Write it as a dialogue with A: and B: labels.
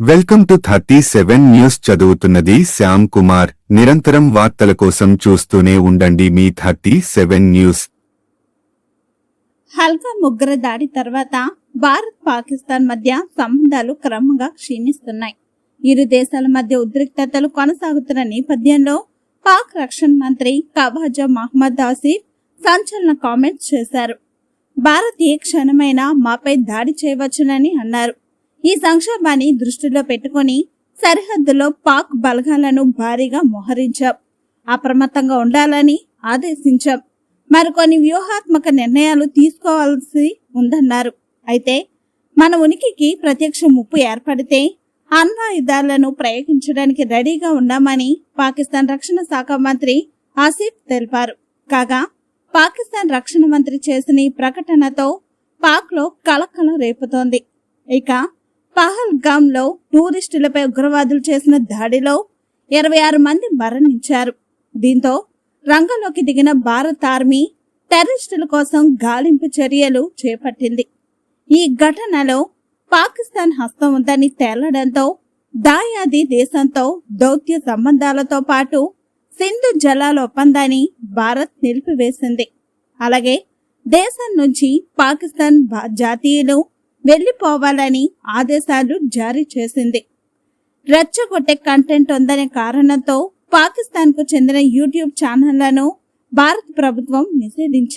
A: Welcome to thirty seven news చదువుతున్నది శ్యామ్ కుమార్. నిరంతరం వార్తల కోసం చూస్తూనే ఉండండి మీ థర్టీ సెవెన్ న్యూస్.
B: హల్కా ముగ్గుర దాడి తర్వాత భారత్ పాకిస్తాన్ మధ్య సంబంధాలు క్రమంగా క్షీణిస్తున్నాయి. ఇరు దేశాల మధ్య ఉద్రిక్తతలు కొనసాగుతున్న నేపథ్యంలో పాక్ రక్షణ మంత్రి కవాజా మహమ్మద్ ఆసిఫ్ సంచలన కామెంట్స్ చేశారు. భారత్ ఏ క్షణమైనా మాపై దాడి చేయవచ్చునని అన్నారు. ఈ సంక్షోభాన్ని దృష్టిలో పెట్టుకుని సరిహద్దులో పాక్ బలగాలను భారీగా మోహరించాం. అప్రమత్తంగా ఉండాలని ఆదేశించాం. మరికొన్ని వ్యూహాత్మక నిర్ణయాలు తీసుకోవాల్సి ఉందన్నారు. అయితే మన ఉనికికి ప్రత్యక్ష ముప్పు ఏర్పడితే అణ్వాయుధాలను ప్రయోగించడానికి రెడీగా ఉన్నామని పాకిస్తాన్ రక్షణ శాఖ మంత్రి ఆసిఫ్ తెలిపారు. కాగా పాకిస్తాన్ రక్షణ మంత్రి చేసిన ఈ ప్రకటనతో పాక్లో కలకలం రేపుతోంది. ఇక పహల్గామ్లో టూరిస్టులపై ఉగ్రవాదులు చేసిన దాడిలో ఇరవై ఆరు మంది మరణించారు. దీంతో రంగంలోకి దిగిన భారత్ ఆర్మీ టెర్రరిస్టుల కోసం గాలింపు చర్యలు చేపట్టింది. ఈ ఘటనలో పాకిస్తాన్ హస్తం ఉందని తేలడంతో దాయాది దేశంతో దౌత్య సంబంధాలతో పాటు సింధు జలాల ఒప్పందాన్ని భారత్ నిలిపివేసింది. అలాగే దేశం నుంచి పాకిస్తాన్ భా- జాతీయులు వెళ్ళిపోవాలని ఆదేశాలు జారీ చేసింది. రెచ్చగొట్టే కంటెంట్ ఉందనే కారణంతో పాకిస్తాన్కు చెందిన యూట్యూబ్ ఛానళ్ళను భారత ప్రభుత్వం నిషేధించింది.